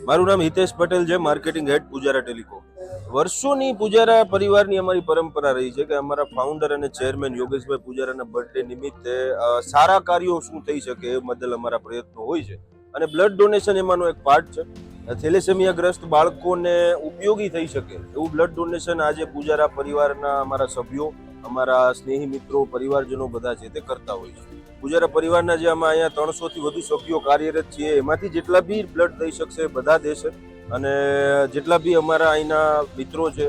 મારું નામ હિતેશ પટેલ છે માર્કેટિંગ હેડ પૂજારા ટેલિકો વર્ષોની પૂજારા પરિવારની અમારી પરંપરા રહી છે કે અમારા ફાઉન્ડર અને ચેરમેન યોગેશભાઈ પૂજારાના બર્થડે નિમિત્તે સારા કાર્યો શું થઈ શકે એ બદલ અમારા પ્રયત્નો હોય છે. અને બ્લડ ડોનેશન એમાંનો એક પાર્ટ છે. થેલેસેમિયાગ્રસ્ત બાળકોને ઉપયોગી થઈ શકે એવું બ્લડ ડોનેશન આજે પૂજારા પરિવારના અમારા સભ્યો અમારા સ્નેહી મિત્રો, પરિવારજનો બધા છે તે કરતા હોય છે. ગુજારા પરિવારના જે અમે અહીંયા ત્રણસો થી વધુ સભ્યો કાર્યરત છીએ, એમાંથી જેટલા બી બ્લડ દઈ શકશે બધા દેશે. અને જેટલા બી અમારા અહીંના મિત્રો છે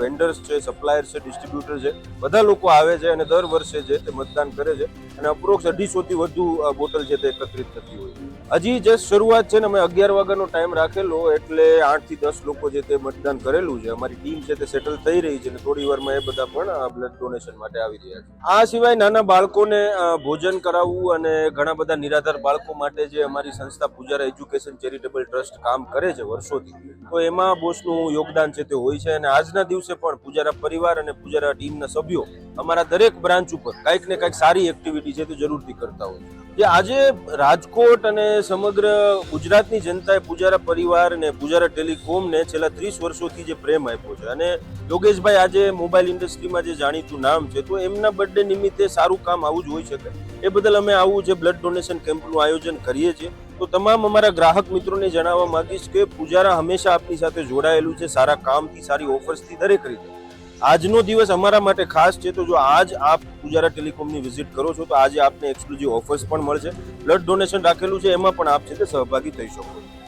વેન્ડર્સ છે સપ્લાયર છે ડિસ્ટ્રીબ્યુટર છે, બધા લોકો આવે છે અને દર વર્ષે છે તે મતદાન કરે છે. અને અપ્રોક્સ અઢીસો થી વધુ બોટલ છે તે એકત્રિત થતી હોય છે. હજી જસ્ટ શરૂઆત છે ને, અમે અગિયાર વાગ્યાનો ટાઈમ રાખેલો, એટલે આઠથી દસ લોકો જે તે મતદાન કરેલું છે, અમારી ટીમ છે તે સેટલ થઈ રહી છે અને થોડી વારમાં એ બધા પણ બ્લડ ડોનેશન માટે આવી રહ્યા છે. આ સિવાય નાના બાળકોને ભોજન કરાવવું અને ઘણા બધા નિરાધાર બાળકો માટે જે અમારી સંસ્થા પૂજારા એજ્યુકેશન ચેરિટેબલ ટ્રસ્ટ કામ કરે છે વર્ષોથી, તો એમાં બોસનું યોગદાન છે તે હોય છે અને આજના દિવસે પણ પૂજારા પરિવાર અને પૂજારા ટીમના સભ્યો અમારા દરેક બ્રાન્ચ ઉપર કાંઈક ને કાંઈક સારી એક્ટિવિટી છે તે જરૂરથી કરતા હોય છે. જે આજે રાજકોટ અને સમગ્ર ગુજરાતની જનતાએ પૂજારા પરિવાર અને પૂજારા ટેલિકોમને છેલ્લા ત્રીસ વર્ષોથી જે પ્રેમ આપ્યો છે. અને યોગેશભાઈ આજે મોબાઈલ ઇન્ડસ્ટ્રીમાં જે જાણીતું નામ છે, તો એમના બર્થડે નિમિત્તે સારું કામ આવું જ હોઈ શકે. એ બદલ અમે આવું જે બ્લડ ડોનેશન કેમ્પનું આયોજન કરીએ છીએ. તો તમામ અમારા ગ્રાહક મિત્રોને જણાવવા માંગીશ કે પૂજારા હંમેશા આપની સાથે જોડાયેલું છે, સારા કામથી, સારી ઓફર્સથી દરેક રીતે. આજનો દિવસ અમારા માટે ખાસ છે તો જો આજ આપ પૂજારા ટેલિકોમની વિઝિટ કરો છો તો આજે આપને એક્સક્લુઝિવ ઓફર્સ પણ મળશે. બ્લડ ડોનેશન રાખેલું છે, એમાં પણ આપ છે તે સહભાગી થઈ શકો. છો